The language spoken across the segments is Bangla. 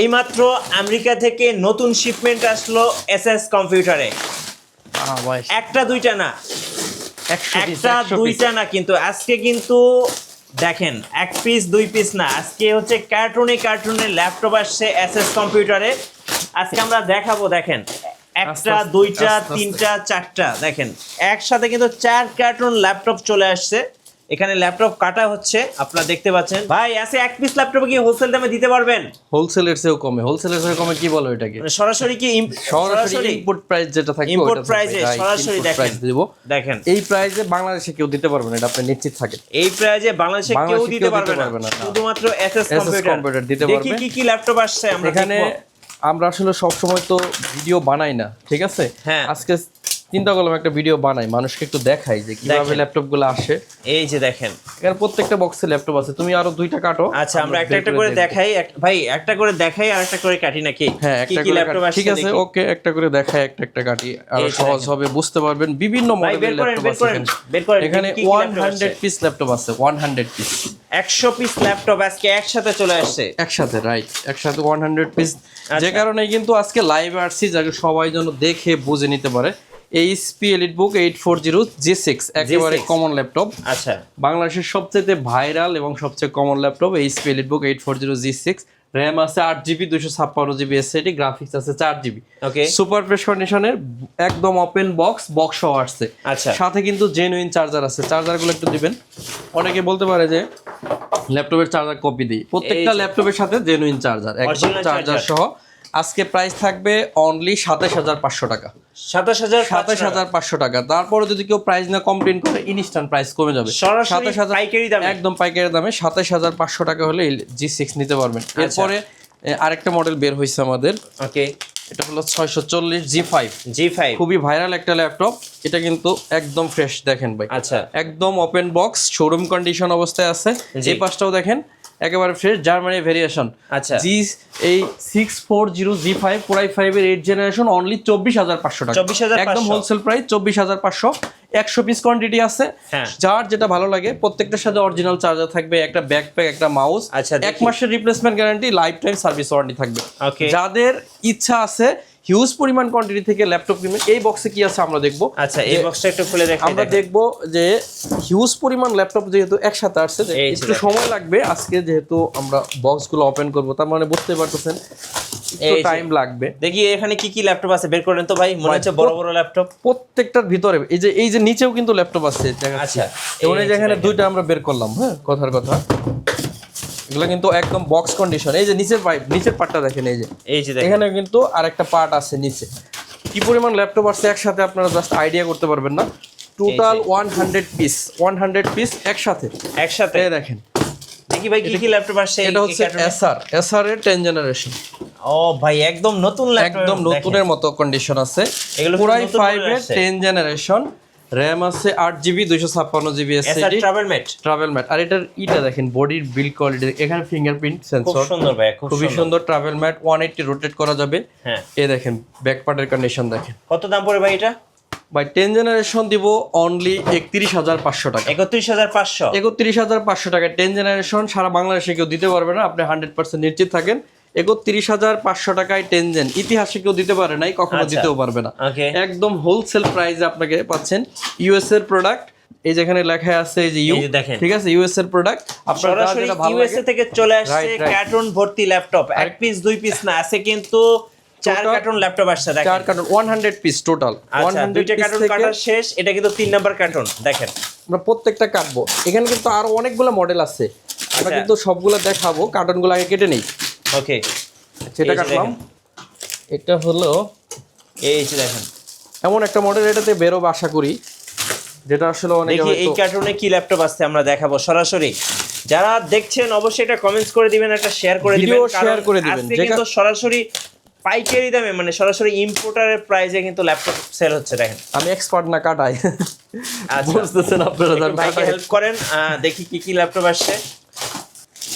এইমাত্র আমেরিকা থেকে নতুন শিপমেন্ট আসলো এসএস কম্পিউটারে একটা দুইটা না। একটা 100 দুইটা না কিন্তু আজকে কিন্তু দেখেন এক পিস দুই পিস না। আজকে হচ্ছে কার্টুনে কার্টুনে ল্যাপটপ আসছে এসএস কম্পিউটারে আজকে আমরা দেখাবো দেখেন একটা দুইটা। তিনটা চারটা দেখেন। একসাথে কিন্তু চার কার্টুন ল্যাপটপ চলে আসছে। এখানে ল্যাপটপ কাটা হচ্ছে আপনারা দেখতে পাচ্ছেন। ভাই আছে এক পিস ল্যাপটপ কি হোলসেল দামে দিতে পারবেন? হোলসেলের চেয়েও কমে। হোলসেলের চেয়ে কমে কি বলো এটাকে? মানে সরাসরি কি সরাসরি ইনপুট প্রাইস যেটা থাকে price এ সরাসরি দেখেন। প্রাইস দিব। দেখেন। এই প্রাইসে বাংলাদেশে কেউ দিতে পারবে না এটা আপনি নিশ্চিত থাকেন। এই প্রাইজে বাংলাদেশে কেউ দিতে পারবে না। শুধুমাত্র এসএস কম্পিউটার দিতে দেখি পারবে। কি কি ল্যাপটপ আসছে আমরা এখানে আমরা আসলে সব সময় তো ভিডিও বানাই না ঠিক আছে? হ্যাঁ। আজকে চিন্তা করলাম একটা ভিডিও বানাই মানুষকে একটু দেখাই যে কীভাবে দেখেন। ল্যাপটপগুলো আসে। এই যে দেখেন। এখানে প্রত্যেকটা বক্সে ল্যাপটপ আছে তুমি আরও দুইটা কাটো। আচ্ছা আমরা একটা একটা করে দেখাই ভাই একটা করে দেখাই আর একটা করে কাটি নাকি? হ্যাঁ একটা করে ল্যাপটপ। আসছে ঠিক আছে ওকে একটা করে দেখাই একটা একটা কাটি। আর সহজ হবে বুঝতে পারবেন। বিভিন্ন মডেলের ল্যাপটপ আছে এখানে। বের করেন, এখানে কি কি ওয়ান ল্যাপটপ হান্ড্রেড আসছে? পিস ল্যাপটপ আছে one hundred piece 100 piece laptop আজকে একসাথে চলে আসছে। একসাথে রাইট একসাথে ওয়ান হান্ড্রেড পিস আচ্ছা। যে কারণে কিন্তু আজকে লাইভ আসছি যাতে সবাই যেন দেখে বুঝে নিতে পারে। HP EliteBook eight four zero G six একেবারে কমন ল্যাপটপ আচ্ছা। বাংলাদেশের সবচেয়ে ভাইরাল এবং সবচেয়ে common laptop HP EliteBook eight four zero G six RAM আছে আট জিবি দুশো ছাপ্পান্ন জিবি এসএডি গ্রাফিক্স আছে চার জিবি ওকে সুপার ফ্রেশ কন্ডিশনের একদম ওপেন বক্স বক্স সহ আসছে। আচ্ছা। সাথে কিন্তু জেনুইন চার্জার আছে। চার্জারগুলো একটু দিবেন। অনেকে বলতে পারে যে ল্যাপটপের চার্জার কপি দিই। প্রত্যেকটা ল্যাপটপের সাথে জেনুইন চার্জার একদম চার্জার সহ। আজকে প্রাইস থাকবে অনলি সাতাশ হাজার পাঁচশো টাকা। 27000 সাতাশ হাজার পাঁচশো টাকা। তারপরে যদি কেউ প্রাইস না কমপ্লেন করে ইনস্ট্যান্ট প্রাইস কমে যাবে। সাতাশ হাজার পাইকারি দামে। একদম পাইকারি দামে সাতাশ হাজার পাঁচশো টাকা হলে জি সিক্স নিতে পারবেন। আচ্ছা। এরপরে আরেকটা মডেল বের হয়েছে আমাদের। ওকে এটা হলো ছয়শো চল্লিশ জি ফাইভ G5 খুবই ভাইরাল একটা ল্যাপটপ এটা কিন্তু একদম ফ্রেশ দেখেন ভাই। আচ্ছা। একদম ওপেন বক্স শোরুম কন্ডিশন অবস্থায় আছে। যে এই পাশটাও দেখেন একেবারে ফ্রেশ জার্মানি ভেরিয়েশন আচ্ছা। জি এই six four zero G five core i five এর এইট জেনারেশন অনলি চব্বিশ হাজার পাঁচশো টাকা। 24,500 একদম হোলসেল প্রাইস চব্বিশ হাজার পাঁচশো। একশো পিস কোয়ান্টিটি আছে। হ্যাঁ। যার যেটা ভালো লাগে প্রত্যেকটার সাথে অরিজিনাল চার্জার থাকবে একটা ব্যাকপ্যাক একটা মাউস আচ্ছা, এক মাসের replacement guarantee life time service warranty থাকবে যাদের ইচ্ছা আছে হিউজ পরিমাণ কোয়ান্টিটি থেকে ল্যাপটপ কিনবেন এই বক্সে কি আছে আমরা দেখব। আচ্ছা এই বক্সটা একটু খুলে দেখাই আমরা দেখব যে হিউজ পরিমাণ ল্যাপটপ যেহেতু একসাথে আসছে একটু সময় লাগবে আজকে যেহেতু আমরা বক্সগুলো ওপেন করব তার মানে বুঝতে পারতেছেন। টাইম লাগবে। দেখি এখানে কি কি ল্যাপটপ আছে বের করেন তো ভাই মনে হচ্ছে বড় বড় ল্যাপটপ প্রত্যেকটার ভিতরে এই যে এই যে নিচেও কিন্তু ল্যাপটপ আছে আচ্ছা, এবং এই যে এখানে দুইটা আমরা বের করলাম হ্যাঁ কথার কথা। এগুলো কিন্তু একদম বক্স কন্ডিশন এই যে নিচের পাইপ নিচের পার্টটা দেখেন এই যে। এই যে এখানে কিন্তু আরেকটা পার্ট আছে নিচে। কি পরিমাণ ল্যাপটপ আছে একসাথে আপনারা জাস্ট আইডিয়া করতে পারবেন না। Total one hundred piece one hundred piece একসাথে। একসাথে। দেখেন। দেখি ভাই কি কি ল্যাপটপ আসছে এটা হচ্ছে? এসআর এসআর এর টেন জেনারেশন ও ভাই একদম নতুন একদম নতুনের মতো কন্ডিশন আছে। এগুলো পুরাই এর জেনারেশন র্যাম আছে। আট জিবি দুইশো ছাপ্পান্ন GB SSD TravelMate TravelMate আর এটার ইটা দেখেন বডির বিল্ড কোয়ালিটি এখানে ফিঙ্গারপ্রিন্ট সেন্সর সুন্দর ভাই খুবই সুন্দর। সুন্দর TravelMate one eighty rotate করা যাবে। হ্যাঁ। এ দেখেন ব্যাক পার্টের কন্ডিশন দেখেন। কত দাম পড়ে ভাই এটা? বাই টেন জেনারেশন দিব অনলি একত্রিশ হাজার পাঁচশো টাকা। একত্রিশ হাজার পাঁচশো। একত্রিশ হাজার পাঁচশো টাকা। টেন জেনারেশন সারা বাংলাদেশে কেউ দিতে পারবে না আপনি হান্ড্রেড পার্সেন্ট নিশ্চিত থাকেন। একত্রিশ হাজার পাঁচশো টাকায় টেনজেন। ইতিহাসে কেউ দিতে পারে নাই কখনো আচ্ছা। দিতেও পারবে না। একদম হোলসেল প্রাইসে আপনাকে পাচ্ছেন ইউএস এর প্রোডাক্ট এই যেখানে লেখা আছে এই যে ইউ দেখেন। ঠিক আছে? ইউএস এর প্রোডাক্ট আপনার সরাসরি যেটা ভালো লাগে। থেকে চলে আসছে right. ভর্তি ল্যাপটপ এক পিস দুই পিস না আছে কিন্তু চার কার্টুন ল্যাপটপ আসছে দেখেন। চার carton one hundred piece total one আচ্ছা হান্ড্রেড দুইটা কার্টুন কাটা শেষ এটা কিন্তু তিন নাম্বার কার্টুন দেখেন। আমরা প্রত্যেকটা কাটবো। এখানে কিন্তু আরও অনেকগুলো মডেল আছে। আমরা আচ্ছা। কিন্তু সবগুলো দেখাবো কার্টনগুলো আগে কেটে নেই। ওকে সেটা কাটলাম। এটা হলো এই যে দেখেন। এমন একটা মডেল এটাতে বেরোবে আশা করি যেটা আসলে অনেকে দেখি এই কার্টুনে কি ল্যাপটপ আসছে আমরা দেখাবো সরাসরি। যারা দেখছেন অবশ্যই এটা কমেন্টস করে দিবেন একটা শেয়ার করে দিবেন। কারণ করে দিবেন, কিন্তু সরাসরি পাইকারি দামে মানে সরাসরি ইম্পোর্টারের প্রাইসে কিন্তু ল্যাপটপ সেল হচ্ছে দেখেন। আমি এক্সপার্ট না কাটাই। আচ্ছা। বুঝতেছেন আপনারা ভাইকে হেল্প করেন দেখি কি কি ল্যাপটপ আসছে।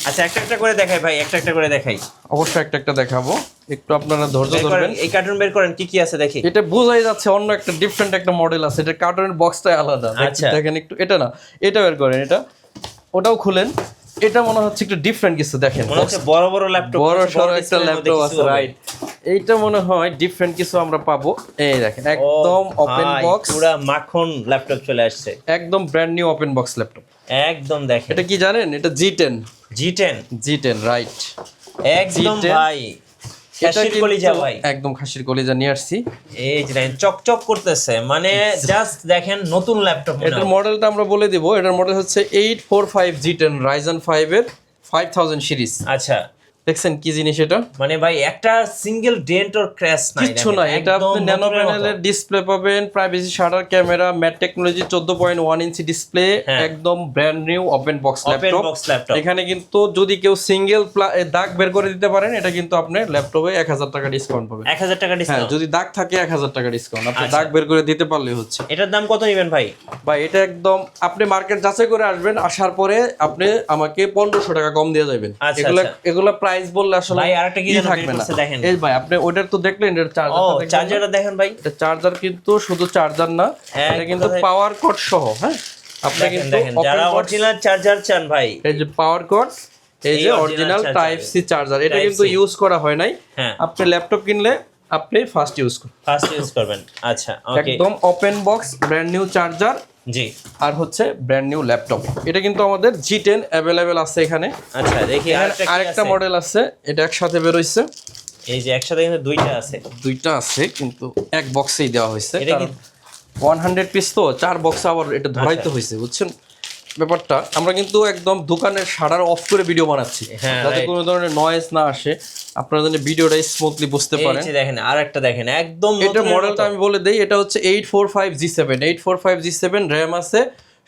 আচ্ছা একটা একটা করে দেখাই ভাই একটা একটা করে দেখাই। অবশ্যই একটা একটা দেখাবো। একটু আপনারা ধৈর্য ধরবেন। এই কার্টুন বের করেন কি কি আছে দেখি। এটা বোঝাই যাচ্ছে অন্য একটা ডিফারেন্ট একটা মডেল আছে। এটা কার্টুনের বক্সটাই আলাদা। দেখেন- আচ্ছা। একটু এটা না এটা বের করেন এটা। ওটাও খুলেন। এটা মনে হচ্ছে একটু ডিফারেন্ট কিছু দেখেন। বড় বড় ল্যাপটপ বড় সড়ো একটা ল্যাপটপ আছে রাইট এইটা মনে হয় ডিফারেন্ট কিছু আমরা পাবো। এই দেখেন একদম ওপেন বক্স পুরা মাখন ল্যাপটপ চলে আসছে। একদম brand new open box laptop একদম দেখেন। এটা কি জানেন? এটা G ten G ten G ten right একদম G10 ভাই। খাসির কলিজা ভাই। একদম খাসির কলিজা নিয়ে আসছি। এই যে দেখেন চকচক করতেছে। মানে জাস্ট দেখেন নতুন ল্যাপটপ এটার মডেলটা আমরা বলে দেব। এটার মডেল হচ্ছে eight four five G ten Ryzen five এর ফাইভ থাউজেন্ড সিরিজ আচ্ছা। দেখছেন কি জিনিস এটা? মানে ভাই একটা সিঙ্গেল ডেন্ট অর ক্র্যাশ নাই নাই এটা আপনি ন্যানো প্যানেলের ডিসপ্লে পাবেন privacy shutter camera matte technology চোদ্দ পয়েন্ট ওয়ান ইঞ্চি ডিসপ্লে হ্যাঁ। একদম brand new open box laptop এখানে কিন্তু যদি কেউ সিঙ্গেল দাগ বের করে দিতে পারেন এটা কিন্তু আপনি ল্যাপটপে এক হাজার টাকা ডিসকাউন্ট পাবেন এক হাজার টাকা হ্যাঁ ডিসকাউন্ট যদি দাগ থাকে এক হাজার টাকা ডিসকাউন্ট আপনি আচ্ছা। দাগ বের করে দিতে পারলে হচ্ছে। এটার দাম কত নেবেন ভাই? বা এটা একদম আপনি মার্কেট যাচাই করে আসবেন আসার পরে আপনি আমাকে পনেরোশো টাকা কম দিয়ে যাবেন। আচ্ছা, এগুলা আচ্ছা। প্রাইস বললে আসলে ভাই, আরেকটা কি থাকবে না। দেখেন। এই ভাই আপনি ওইটার তো দেখলেন এটার ও চার্জার চার্জারটা দেখেন ভাই। এটা চার্জার কিন্তু শুধু চার্জার না হ্যাঁ, এটা কিন্তু পাওয়ার কট সহ হ্যাঁ? আপনি কিন্তু দেখেন যারা অরিজিনাল চার্জার চান ভাই। এই যে পাওয়ার কট এই এই যে অরিজিনাল টাইপ সি চার্জার এটা কিন্তু ইউজ করা হয় নাই। হ্যাঁ। আপনি ল্যাপটপ কিনলে আপনি ফার্স্ট ইউজ করুন ফার্স্ট ইউজ করবেন। আচ্ছা ওকে একদম open box brand new charger জি। আর হচ্ছে ব্র্যান্ড নিউ ল্যাপটপ এটা কিন্তু আমাদের জি টেন অ্যাভেলেবেল আছে এখানে। আচ্ছা দেখি আরেকটা? মডেল আছে? এটা একসাথে বেরোইছে। এই যে একসাথে কিন্তু দুইটা আছে। দুইটা আছে কিন্তু এক বক্সেই দেওয়া হয়েছে। ওয়ান হান্ড্রেড পিস তো চার বক্স আবার এটা ধরাইতে আচ্ছা। হয়েছে বুঝছেন? ব্যাপারটা আমরা কিন্তু একদম দোকানের সারার অফ করে ভিডিও বানাচ্ছি। হ্যাঁ, যাতে. কোনো ধরনের নয়েজ না আসে আপনারা যেন ভিডিওটা স্মুথলি বুঝতে পারেন। দেখেন আরেকটা দেখেন একদম নতুনের মডেলটা আমি বলে দেই এটা হচ্ছে eight four five G seven eight four five G seven RAM আছে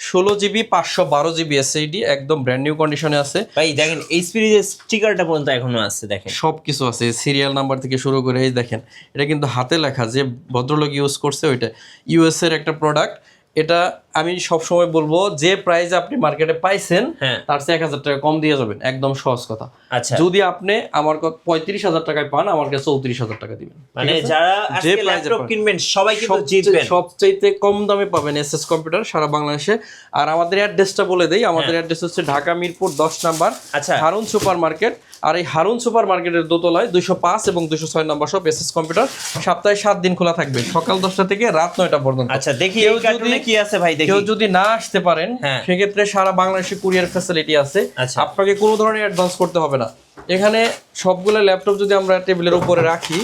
ষোলো জিবি পাঁচশো বারো জিবি এসএইডি একদম ব্র্যান্ড নিউ কন্ডিশনে আছে। ভাই দেখেন এই এইচপি স্টিকারটা পর্যন্ত এখনও আছে দেখেন। সব কিছু আছে সিরিয়াল নাম্বার থেকে শুরু করে এই দেখেন। এটা কিন্তু হাতে লেখা যে ভদ্রলোক ইউজ করছে ওইটা। ইউএস এর একটা প্রোডাক্ট এটা আমি সব সময় বলব যে প্রাইস আপনি মার্কেটে পাইছেন হ্যাঁ। তার চেয়ে এক হাজার টাকা কম দিয়ে যাবেন। একদম সহজ কথা। আচ্ছা। যদি আপনি আমার পঁয়ত্রিশ হাজার টাকায় পান আমার কাছে চৌত্রিশ হাজার টাকা দিবেন। মানে যারা আজকে ল্যাপটপ কিনবেন সবাই কিন্তু সবচেয়ে- জিতবেন। সবচাইতে কম দামে পাবেন এসএস কম্পিউটার সারা বাংলাদেশে। আর আমাদের অ্যাড্রেসটা বলে দেই আমাদের অ্যাড্রেস হচ্ছে ঢাকা মিরপুর দশ নাম্বার আচ্ছা। Harun super market. আর এই হারুন সুপার মার্কেটের দোতলায় দুইশো পাঁচ এবং দুইশো ছয় নম্বর সব এসএস কম্পিউটার সপ্তাহে সাত দিন খোলা থাকবে সকাল দশটা থেকে রাত নয়টা পর্যন্ত। আচ্ছা দেখি কি আছে ভাই দেখি। কেউ যদি না আসতে পারেন হ্যাঁ। সেক্ষেত্রে সারা বাংলাদেশে কুরিয়ার ফ্যাসিলিটি আছে। আচ্ছা। আপনাকে কোনো ধরনের অ্যাডভান্স করতে হবে না। এখানে সবগুলো ল্যাপটপ যদি আমরা টেবিলের উপরে রাখি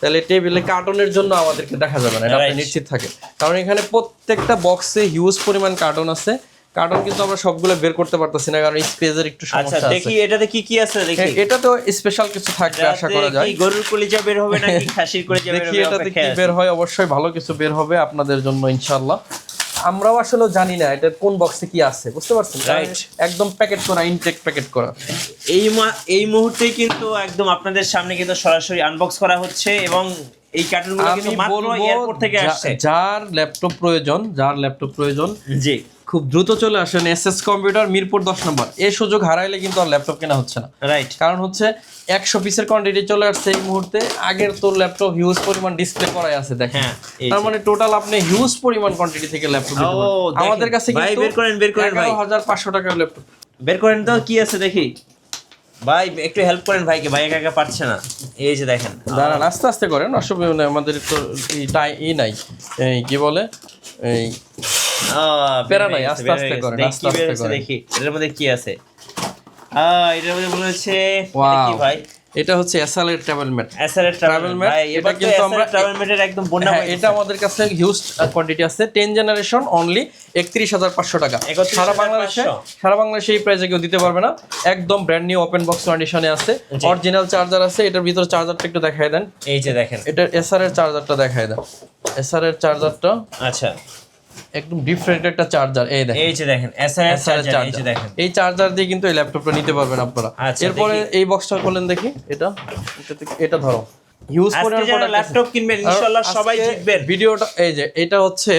তাহলে টেবিলে কার্টনের জন্য আমাদেরকে দেখা যাবে না। এটা আপনি নিশ্চিত থাকে কারণ এখানে প্রত্যেকটা বক্সে হিউজ পরিমাণ কার্টন আছে। কার্টন কিন্তু আমরা সবগুলো বের করতে পারতেছি না কারণ স্পেসের একটু আচ্ছা সমস্যা আছে। দেখি এটাতে কি কি আছে দেখি। এটা তো স্পেশাল কিছু থাকবে আশা করা যায়। কি গরুর কলিজা বের হবে নাকি খাসির কলিজা বের হবে দেখি এটাতে কি বের হয় অবশ্যই ভালো কিছু বের হবে আপনাদের জন্য ইনশাআল্লাহ। আমরাও আসলে জানি না এটা কোন বক্সে কি আছে বুঝতে পারছেন? রাইট একদম প্যাকেট করা ইনটেক প্যাকেট করা। এই এই মুহূর্তে কিন্তু একদম আপনাদের সামনে কিন্তু সরাসরি আনবক্স করা হচ্ছে এবং এই কার্টুনগুলো কিন্তু মাত্র এয়ারপোর্ট থেকে আসছে। যার ল্যাপটপ প্রয়োজন যার ল্যাপটপ প্রয়োজন জি। খুব দ্রুত চলে আসেন এসএস কম্পিউটার মিরপুর দশ নম্বর। এই সুযোগ হারাইলে কিন্তু আর ল্যাপটপ কেনা হচ্ছে না। রাইট কারণ হচ্ছে একশো পিসের কোয়ান্টিটি চলে আসছে এই মুহূর্তে। আগের তো ল্যাপটপ হিউজ পরিমাণ ডিসপ্লে করাই আছে দেখেন। হ্যাঁ, তার মানে টোটাল আপনি হিউজ পরিমাণ কোয়ান্টিটি থেকে ল্যাপটপ আমাদের কাছে ভাই, কিন্তু বের করেন, বের করেন, ভাই। হাজার পাঁচশো টাকার ল্যাপটপ। বের করেন তো কি আছে দেখি। ভাই একটু হেল্প করেন ভাইকে। ভাই একা একা পারছে না। এই যে দেখেন। দাঁড়ান আস্তে আস্তে করেন। অসুবিধা আমাদের তো ই নাই। এই কি বলে? এই প্যারা নাই, আস্তে আস্তে করেন, আস্তে আস্তে করেন। দেখি এটার মধ্যে কি আছে? আহ, এটার মধ্যে মনে হচ্ছে এটা কি ভাই? এটা হচ্ছে এসএল ট্রাভেল ম্যাট এসআরএর ট্রাভেল ম্যাট এটা কিন্তু আমরা- ট্রাভেল ম্যাটের একদম বন্যা হ্যাঁ এটা আমাদের কাছে হিউজ কোয়ান্টিটি আছে টেন জেনারেশন অনলি একত্রিশ হাজার পাঁচশো টাকা। সারা বাংলাদেশে সারা বাংলাদেশে এই প্রাইসে কেউ দিতে পারবে না। একদম ব্র্যান্ড নিউ ওপেন বক্স কন্ডিশনে আছে। অরিজিনাল চার্জার আছে এটার ভিতরে চার্জারটা একটু দেখায় দেন। এই যে দেখেন। এটার এসআর এর চার্জারটা দেখায় দেন। এসআর এর চার্জারটা আচ্ছা। একদম ডিফারেন্ট একটা চার্জার এই দেখেন। এই যে দেখেন এর চার্জার এই যে দেখেন। এই চার্জার দিয়ে কিন্তু এই ল্যাপটপটা নিতে পারবেন আপনারা। আচ্ছা, এরপরে এই বক্সটা করলেন দেখি। এটা এটা ধরো। আজকে পরিমাণ যারা ল্যাপটপ কিনবেন ইনশাআল্লাহ সবাই জিতবেন। ভিডিওটা এই যে এটা হচ্ছে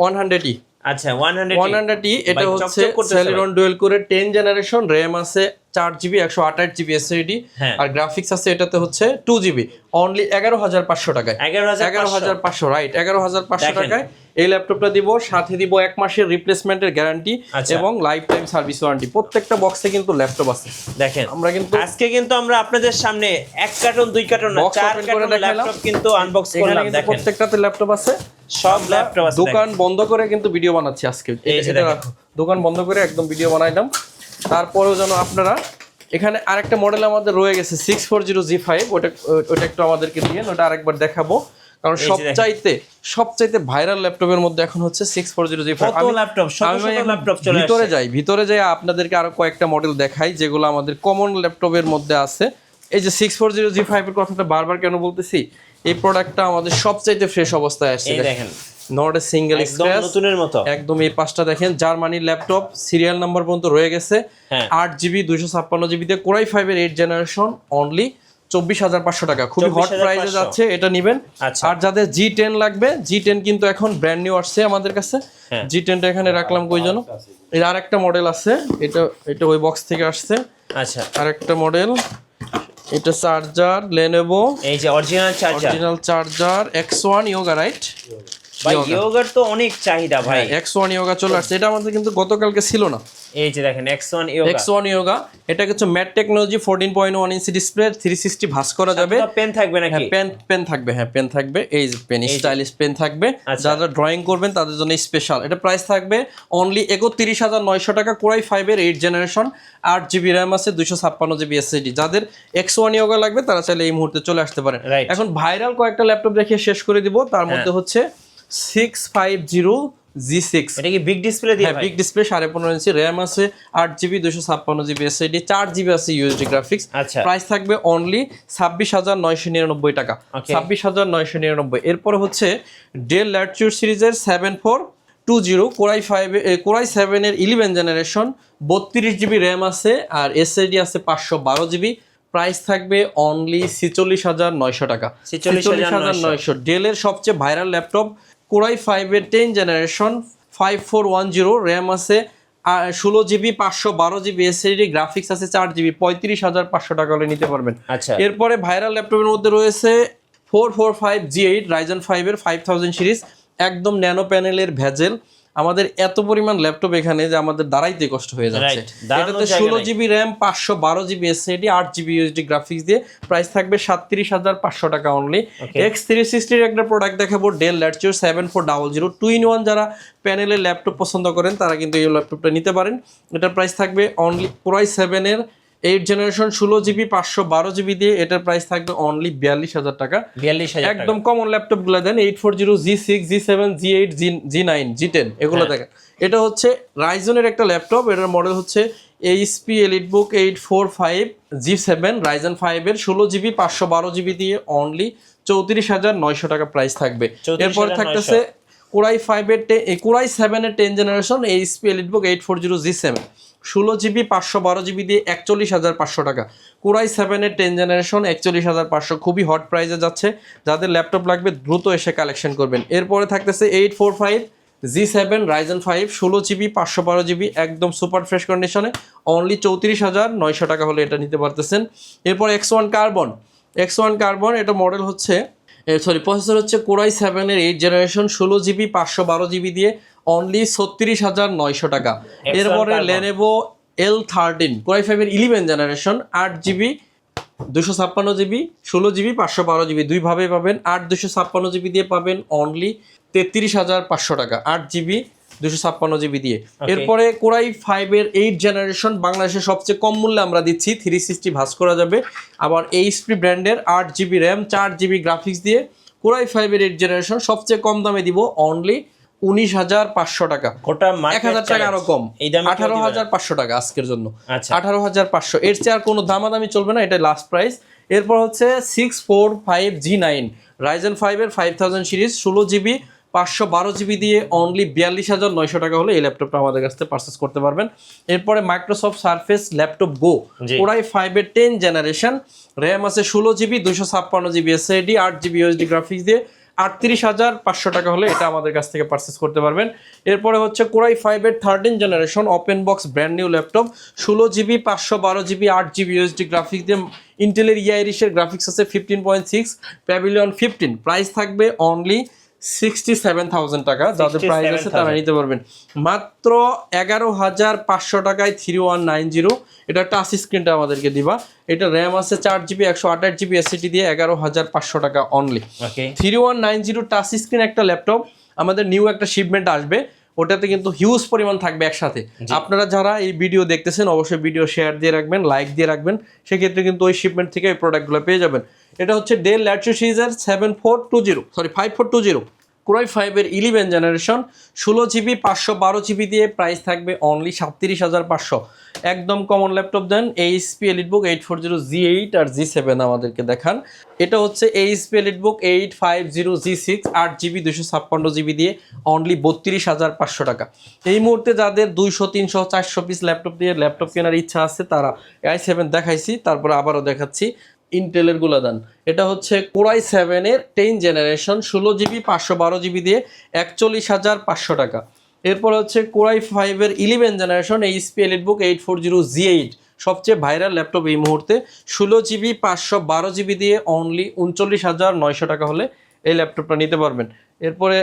ওয়ান হান্ড্রেড ই আচ্ছা ওয়ান হান্ড্রেড ওয়ান হান্ড্রেড এটা হচ্ছে সেলিরন ডুয়েল করে টেন জেনারেশন র্যাম আছে চার জিবি একশো আঠাশ জিবি এসএডি হ্যাঁ। আর গ্রাফিক্স আছে এটাতে হচ্ছে টু জিবি অনলি এগারো হাজার পাঁচশো টাকায়। এগারো হাজার পাঁচশো। রাইট এগারো হাজার পাঁচশো টাকায় এই ল্যাপটপটা দিব সাথে দিব এক মাসের রিপ্লেসমেন্টের গ্যারান্টি আচ্ছা। এবং লাইফ টাইম সার্ভিস ওয়ারেন্টি প্রত্যেকটা বক্সে কিন্তু ল্যাপটপ আছে। দেখেন আমরা কিন্তু আজকে কিন্তু আমরা আপনাদের সামনে এক কার্টন দুই কার্টন না চার কার্টন ল্যাপটপ কিন্তু আনবক্স করলাম দেখেন। প্রত্যেকটাতে ল্যাপটপ আছে। সব ল্যাপটপ আছে দোকান বন্ধ করে কিন্তু ভিডিও বানাচ্ছি আজকে। দোকান বন্ধ করে একদম ভিডিও বানাইলাম তারপরেও যেন আপনারা এখানে আরেকটা মডেল আমাদের রয়ে গেছে six four zero G five ওটা ওটা একটু আমাদেরকে দিয়ে ওটা আরেকবার দেখাবো। কারণ। সবচাইতে সবচাইতে ভাইরাল ল্যাপটপের মধ্যে এখন হচ্ছে six four zero G five laptop laptop ভিতরে যাই ভিতরে যাই আপনাদেরকে আরও কয়েকটা মডেল দেখাই যেগুলো আমাদের কমন ল্যাপটপের মধ্যে আছে। এই যে six four zero G five এর কথাটা বারবার কেন বলতেছি? এই প্রোডাক্টটা আমাদের সবচাইতে ফ্রেশ অবস্থায় আসছে দেখেন। নট এ সিঙ্গেল স্ক্র্যাচ নতুনের মতো। একদম এই পাঁচটা দেখেন জার্মানির ল্যাপটপ সিরিয়াল নাম্বার পর্যন্ত রয়ে গেছে। হ্যাঁ। আট জিবি দুইশো ছাপ্পান্ন জিবি জিবিতে কোরাই ফাইভের এইট জেনারেশন অনলি চব্বিশ হাজার পাঁচশো টাকা। খুবই হট 24,500 প্রাইসে যাচ্ছে এটা নিবেন। আচ্ছা। আর যাদের জি টেন লাগবে জি টেন কিন্তু এখন ব্র্যান্ড নিউ আসছে আমাদের কাছে। হ্যাঁ। জি টেনটা এখানে রাখলাম কই জন্য এর আর একটা মডেল আছে এটা এটা ওই বক্স থেকে আসছে। আচ্ছা। আর একটা মডেল এটা চার্জার লেনেভো এই যে original charger original charger X one Yoga right ভাই। ইয়োগার তো অনেক চাহিদা ভাই। এক্স ওয়ান ইয়োগা চলে আসছে। এটা আমাদের কিন্তু গতকালকে ছিল না। এই যে দেখেন ইয়োগা ইয়োগা এটা কিছু matte technology fourteen point one inch display three sixty ভাস করা যাবে। পেন থাকবে হ্যাঁ নাকি পেন পেন থাকবে হ্যাঁ পেন থাকবে। এই যে পেন স্টাইলিশ পেন থাকবে। আচ্ছা। যারা ড্রয়িং করবেন তাদের জন্য স্পেশাল এটা প্রাইস থাকবে অনলি একত্রিশ হাজার নয়শো টাকা কোরাই ফাইভের এইট জেনারেশন আট জিবি র্যাম আছে দুইশো ছাপ্পান্ন জিবি এসএসডি যাদের এক্স ওয়ান ইয়োগা লাগবে তারা চাইলে এই মুহূর্তে চলে আসতে পারেন। এখন ভাইরাল কয়েকটা ল্যাপটপ দেখিয়ে শেষ করে দিব। তার মধ্যে হচ্ছে six five zero G six এটা কি বিগ ডিসপ্লে দিয়ে হ্যাঁ বিগ ডিসপ্লে সাড়ে পনেরো ইঞ্চি র্যাম আছে আট জিবি দুশো ছাপ্পান্ন জিবি এসএডি চার জিবি আছে ইউএসডি গ্রাফিক্স আচ্ছা। প্রাইস থাকবে অনলি ছাব্বিশ হাজার নয়শো নিরানব্বই টাকা। ছাব্বিশ হাজার নয়শো নিরানব্বই। এরপরে হচ্ছে ডেল ল্যাটচুর সিরিজের seven four two zero core i five core i সেভেনের ইলেভেন জেনারেশন বত্রিশ জিবি র্যাম আছে আর এসএডি আছে পাঁচশো বারো জিবি প্রাইস থাকবে অনলি ছিচল্লিশ হাজার নয়শো টাকা। 46,900 নয়শো। ডেলের সবচেয়ে ভাইরাল ল্যাপটপ কোরাই ফাইভের ten generation five four one zero RAM আছে ষোলো জিবি পাঁচশো বারো জিবি এসএডি গ্রাফিক্স আছে চার জিবি পঁয়ত্রিশ হাজার পাঁচশো টাকা হলে নিতে পারবেন। আচ্ছা। এরপরে ভাইরাল ল্যাপটপের মধ্যে রয়েছে four four five G eight Ryzen ফাইভের ফাইভ থাউজেন্ড সিরিজ একদম ন্যানো প্যানেলের ভেজেল। আমাদের এত পরিমাণ ল্যাপটপ এখানে যে আমাদের দাঁড়াইতে কষ্ট হয়ে যাচ্ছে। এটাতে ষোলো জিবি র্যাম পাঁচশো বারো জিবি এসএডি আট জিবি ইউএসডি গ্রাফিক্স দিয়ে প্রাইস থাকবে সাতত্রিশ হাজার পাঁচশো টাকা অনলি এক্স থ্রি সিক্সটির একটা প্রোডাক্ট দেখাবো Dell Latitude seven four double zero two in one যারা প্যানেলের ল্যাপটপ পছন্দ করেন তারা কিন্তু এই ল্যাপটপটা নিতে পারেন। এটার প্রাইস থাকবে অনলি পুরাই সেভেনের এইট জেনারেশন ষোলো জিবি পাঁচশো বারো জিবি দিয়ে এটার প্রাইস থাকবে অনলি বিয়াল্লিশ হাজার টাকা। বিয়াল্লিশ হাজার একদম কমন ল্যাপটপগুলো then eight four zero G six G seven G eight G G nine G ten এগুলো হ্যাঁ। দেখেন। এটা হচ্ছে রাইজনের একটা ল্যাপটপ এটার মডেল হচ্ছে HP EliteBook eight four five G seven Ryzen ফাইভের ষোলো জিবি পাঁচশো বারো জিবি দিয়ে অনলি চৌত্রিশ হাজার নয়শো টাকা প্রাইস থাকবে। 34,900 এরপর থাকতেছে কোরাই ফাইভের কোরাই সেভেনের ten generation HP EliteBook eight four zero G seven ষোলো জিবি, পাঁচশো বারো জিবি দিয়ে একচল্লিশ হাজার পাঁচশো টাকা। কোরাই সেভেনের টেন জেনারেশন একচল্লিশ হাজার পাঁচশো। খুবই হট প্রাইসে যাচ্ছে। যাদের ল্যাপটপ লাগবে, দ্রুত এসে কালেকশন করবেন। এরপরে থাকতেছে eight four five, G seven, Ryzen five, ষোলো জিবি, পাঁচশো বারো জিবি, একদম সুপার ফ্রেশ কন্ডিশনে। অনলি চৌত্রিশ হাজার নয়শো টাকা হলে এটা নিতে পারতেছেন। এরপর X one Carbon. X one Carbon, এটা মডেল হচ্ছে সরি, প্রসেসর হচ্ছে কোরাই সেভেনের এইট জেনারেশন, ষোলো জিবি, পাঁচশো বারো জিবি দিয়ে অনলি ছত্রিশ হাজার নয়শো টাকা। এরপরে। Lenovo L thirteen core i ফাইভের ইলেভেন জেনারেশন আট জিবি দুশো ছাপ্পান্ন জিবি ষোলো জিবি পাঁচশো বারো জিবি দুইভাবে পাবেন। আট দুশো ছাপ্পান্ন জিবি দিয়ে পাবেন অনলি তেত্রিশ হাজার পাঁচশো টাকা। আট জিবি দুশো ছাপ্পান্ন জিবি দিয়ে। এরপরে কোরাই ফাইভের এইট জেনারেশন বাংলাদেশের সবচেয়ে কম মূল্যে আমরা দিচ্ছি থ্রি সিক্সটি ভাস করা যাবে। আবার এইচপি ব্র্যান্ডের আট জিবি র্যাম চার জিবি গ্রাফিক্স দিয়ে কোরাই ফাইভের এইট জেনারেশন সবচেয়ে কম দামে দিব অনলি উনিশ হাজার পাঁচশো টাকা। গোটা এক হাজার টাকা আরও কম। আঠারো। হাজার পাঁচশো টাকা আজকের জন্য। আচ্ছা। আঠারো হাজার পাঁচশো। এর চেয়ে আর কোনো দামাদামি চলবে না এটা লাস্ট প্রাইস এরপর হচ্ছে six four five G nine Ryzen ফাইভের ফাইভ থাউজেন্ড সিরিজ ষোলো জিবি পাঁচশো বারো জিবি দিয়ে অনলি বিয়াল্লিশ হাজার নয়শো টাকা হলে এই ল্যাপটপটা আমাদের কাছ থেকে পারচেস করতে পারবেন। এরপরে মাইক্রোসফট সার্ফেস ল্যাপটপ গো। ওরাই ফাইভের টেন জেনারেশন র্যাম আছে ষোলো জিবি দুশো ছাপ্পান্ন জিবি এসএডি আট জিবি ইউএসডি গ্রাফিক্স দিয়ে। আটত্রিশ হাজার পাঁচশো টাকা হলে এটা আমাদের কাছ থেকে পারচেস করতে পারবেন। এরপরে হচ্ছে কোরাই ফাইভের thirteen generation open box brand new laptop ষোলো জিবি পাঁচশো বারো জিবি আট জিবি ইউএসডি গ্রাফিক্স দিয়ে ইন্টেলের ইয়ারিসের গ্রাফিক্স আছে fifteen point six Pavilion fifteen price থাকবে অনলি সিক্সটি সেভেন থাউজেন্ড টাকা। যাদের প্রাইস আছে তারা নিতে পারবেন। মাত্র এগারো হাজার পাঁচশো টাকায় থ্রি ওয়ান নাইন জিরো এটা টাচ স্ক্রিনটা আমাদেরকে দিবা। এটা র্যাম আছে চার জিবি একশো আঠাশ জিবি এসিটি দিয়ে এগারো হাজার পাঁচশো টাকা only three one nine zero touch screen একটা ল্যাপটপ আমাদের নিউ একটা শিপমেন্ট আসবে। ওটাতে কিন্তু হিউজ পরিমাণ থাকবে একসাথে। আপনারা যারা এই ভিডিও দেখতেছেন অবশ্যই ভিডিও শেয়ার দিয়ে রাখবেন লাইক দিয়ে রাখবেন। সেক্ষেত্রে কিন্তু ওই শিপমেন্ট থেকে এই প্রোডাক্টগুলো পেয়ে যাবেন। এটা হচ্ছে ডেল ল্যাটসো সিরিজের seven four two zero sorry five four two zero core i ফাইভের ইলেভেন জেনারেশন ষোলো জিবি পাঁচশো বারো জিবি দিয়ে প্রাইস থাকবে অনলি সাতত্রিশ হাজার পাঁচশো। একদম common laptop then HP EliteBook eight four zero G eight আর জি সেভেন আমাদেরকে দেখান। এটা হচ্ছে HP EliteBook eight five zero G six আট জিবি দুশো ছাপ্পান্ন জিবি দিয়ে অনলি বত্রিশ হাজার পাঁচশো টাকা। এই মুহূর্তে যাদের দুইশো, তিনশো, চারশো পিস ল্যাপটপ দিয়ে ল্যাপটপ কেনার ইচ্ছা আছে, তারা আই সেভেন দেখাইছি, তারপরে আবারও দেখাচ্ছি। ইন্টেলেরগুলো দেন এটা হচ্ছে কোরাই সেভেনের টেন জেনারেশন ষোলো জিবি পাঁচশো বারো জিবি দিয়ে একচল্লিশ হাজার পাঁচশো টাকা। এরপর হচ্ছে কোরাই ফাইভের eleven generation HP EliteBook eight four zero G eight সবচেয়ে ভাইরাল ল্যাপটপ এই মুহূর্তে, ষোলো জিবি পাঁচশো বারো জিবি দিয়ে অনলি উনচল্লিশ হাজার নয়শো টাকা হলে এই ল্যাপটপটা নিতে পারবেন। এরপরে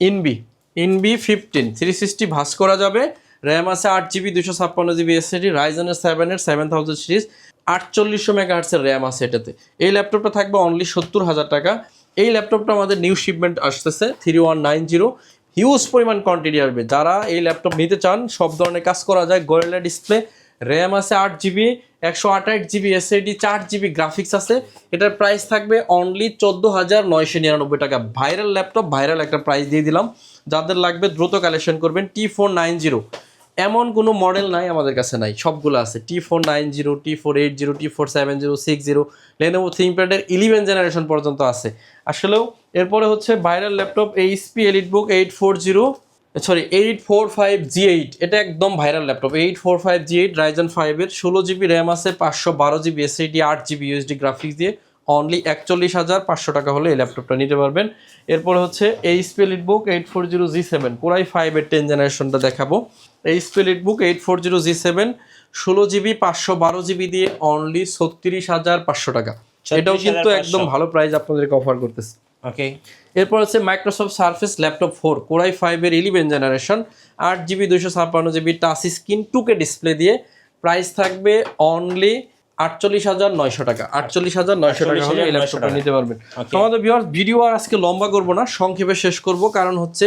Envy Envy fifteen three sixty ভাস করা যাবে র্যাম আছে আট জিবি দুশো ছাপ্পান্ন জিবি এসএডি রাইজনের সেভেনের সেভেন থাউজেন্ড সিরিজ আটচল্লিশশো মেগাহার্টসের র্যাম আছে এটাতে। এই ল্যাপটপটা থাকবে অনলি সত্তর হাজার টাকা। এই ল্যাপটপটা আমাদের নিউ শিপমেন্ট আসতেছে three one nine zero huge পরিমাণ কোয়ান্টিটি আসবে। যারা এই ল্যাপটপ নিতে চান, সব ধরনের কাজ করা যায়। গোয়েলা ডিসপ্লে র্যাম আছে আট জিবি একশো আঠাশ জিবি এসএডি চার জিবি গ্রাফিক্স আছে। এটার প্রাইস থাকবে অনলি চোদ্দ হাজার নয়শো নিরানব্বই টাকা। ভাইরাল ল্যাপটপ ভাইরাল একটা প্রাইস দিয়ে দিলাম। যাদের লাগবে দ্রুত কালেকশন করবেন টি ফোর নাইন জিরো এমন কোনো মডেল নাই আমাদের কাছে নাই, সবগুলো আছে। T four nine zero T four eight zero T four seven zero six zero Lenovo থিঙ্কপ্যাডের eleven generation পর্যন্ত আছে। আসলেও এরপরে হচ্ছে viral laptop HP EliteBook eight four zero sorry eight four five G eight এটা একদম viral laptop eight four five G eight Ryzen ফাইভের ষোলো জিবি র্যাম আছে, পাঁচশো বারো জিবি এসএডি আট জিবি ইউএসডি গ্রাফিক্স দিয়ে অনলি একচল্লিশ হাজার পাঁচশো টাকা হলে এই ল্যাপটপটা নিতে পারবেন। এরপর হচ্ছে HP EliteBook eight four zero G seven পুরাই ফাইভের টেন জেনারেশনটা দেখাবো। HP EliteBook eight four zero G seven ষোলো জিবি পাঁচশো বারো জিবি দিয়ে অনলি ছত্রিশ হাজার পাঁচশো টাকা। এটাও কিন্তু একদম ভালো প্রাইস আপনাদেরকে অফার করতেছে। ওকে এরপর হচ্ছে Microsoft Surface laptop four core i ফাইভের ইলেভেন জেনারেশন আট জিবি দুশো ছাপ্পান্ন GB touch screen two K display দিয়ে প্রাইস থাকবে অনলি আটচল্লিশ হাজার নয়শো টাকা। আটচল্লিশ হাজার নয়শো টাকা হলে এই ল্যাপটপটা নিতে পারবেন। আমাদের ভিউয়ার্স ভিডিও আর আজকে লম্বা করব না সংক্ষেপে শেষ করব কারণ হচ্ছে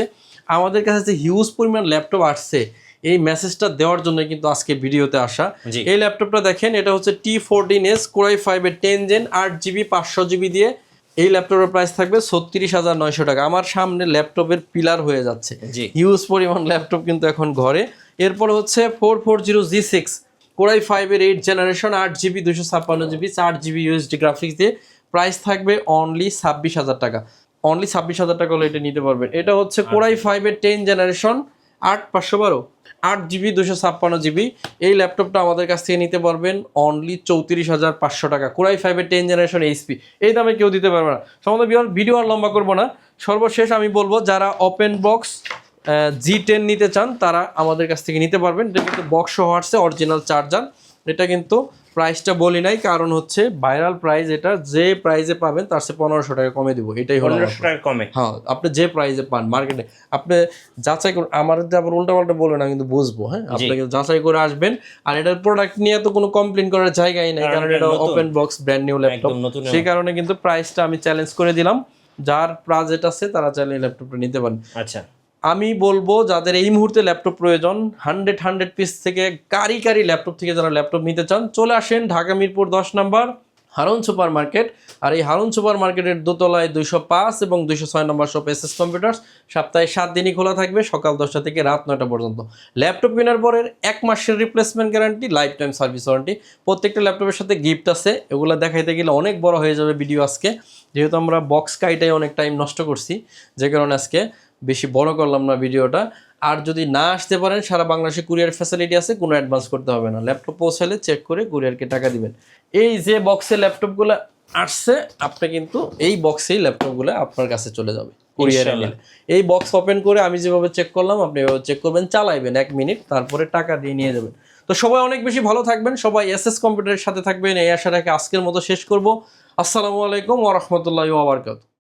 আমাদের কাছে যে হিউজ পরিমাণ ল্যাপটপ আসছে এই মেসেজটা দেওয়ার জন্য কিন্তু আজকে ভিডিওতে আসা। এই ল্যাপটপটা দেখেন এটা হচ্ছে T fourteen S core i ফাইভের টেন জেন আট জিবি পাঁচশো জিবি দিয়ে। এই ল্যাপটপের প্রাইস থাকবে ছত্রিশ হাজার নয়শো টাকা। আমার সামনে ল্যাপটপের পিলার হয়ে যাচ্ছে। হিউজ পরিমাণ ল্যাপটপ কিন্তু এখন ঘরে। এরপর হচ্ছে four four zero G six core i ফাইভের এইট জেনারেশন আট জিবি দুশো ছাপ্পান্ন জিবি চার জিবি ইউএসডি গ্রাফিক্স দিয়ে। প্রাইস থাকবে অনলি ছাব্বিশ হাজার টাকা। অনলি ছাব্বিশ হাজার টাকা হলে এটা নিতে পারবেন। এটা হচ্ছে কোরাই ফাইভের টেন জেনারেশন আট পাঁচশো বারো, আট জিবি, দুশো ছাপ্পান্ন জিবি। এই ল্যাপটপটা আমাদের কাছ থেকে নিতে পারবেন অনলি চৌত্রিশ হাজার পাঁচশো টাকা। কোরাই ফাইভের টেন জেনারেশন এইচপি এই দামে কেউ দিতে পারবে না। সম্বন্ধে ভিডিও আর লম্বা করব না। সর্বশেষ আমি বলব, যারা ওপেন বক্স জি টেন নিতে চান, তারা আমাদের কাছ থেকে নিতে পারবেন। বক্স সহ আসছে অরিজিনাল চার্জার এটা কিন্তু প্রাইসটা বলি নাই কারণ হচ্ছে ভাইরাল প্রাইস এটা যে প্রাইসে পাবেন তার চেয়ে পনেরোশো টাকা কমে দিব এটাই হলো পনেরোশো টাকা কমে। হ্যাঁ আপনি যে প্রাইসে পান মার্কেটে আপনি যাচাই করে আমার আবার উল্টা পাল্টা বলে না কিন্তু বুঝব হ্যাঁ? আপনাকে যাচাই করে আসবেন আর এটার প্রোডাক্ট নিয়ে তো কোনো কমপ্লেন করার জায়গাই নাই কারণ এটা open box brand new laptop সেই কারণে কিন্তু প্রাইসটা আমি চ্যালেঞ্জ করে দিলাম যার বাজেট আছে তারা চাইলে ল্যাপটপটা নিতে পারেন। আচ্ছা। আমি বলব যাদের এই মুহূর্তে ল্যাপটপ প্রয়োজন হান্ড্রেড হান্ড্রেড পিস থেকে কারি কারি ল্যাপটপ থেকে যারা ল্যাপটপ নিতে চান, চলে আসেন ঢাকা মিরপুর দশ নম্বর হারুন সুপার মার্কেট আর এই হারুন সুপার মার্কেটের দোতলায় দুইশো পাঁচ এবং দুইশো ছয় number shop S S computers সপ্তাহে সাত দিনই খোলা থাকবে, সকাল দশটা থেকে রাত নয়টা পর্যন্ত। ল্যাপটপ কেনার পরের এক মাসের replacement guarantee lifetime service warranty প্রত্যেকটা ল্যাপটপের সাথে গিফট আছে, এগুলো দেখাইতে গেলে অনেক বড় হয়ে যাবে ভিডিও আজকে। যেহেতু আমরা বক্স কাইটাই অনেক টাইম নষ্ট করছি, যে কারণে আজকে বেশি বড় করলাম না ভিডিওটা। আর যদি না আসতে পারেন সারা বাংলাদেশে কুরিয়ার ফ্যাসিলিটি আছে কোনো অ্যাডভান্স করতে হবে না। ল্যাপটপ পৌঁছালে চেক করে কুরিয়ারকে টাকা দিবেন। এই যে বক্সে ল্যাপটপগুলো আসছে আপনি কিন্তু এই বক্সেই ল্যাপটপগুলো আপনার কাছে চলে যাবে কুরিয়ারে নিলে। এই বক্স ওপেন করে আমি যেভাবে চেক করলাম আপনি এভাবে চেক করবেন চালাইবেন এক মিনিট তারপরে টাকা দিয়ে নিয়ে যাবেন। তো সবাই অনেক বেশি ভালো থাকবেন সবাই এস এস কম্পিউটারের সাথে থাকবেন এই আশাটাকে আজকের মতো শেষ করব। আসসালামু আলাইকুম ওরহমতুল্লাহ ওবরকাত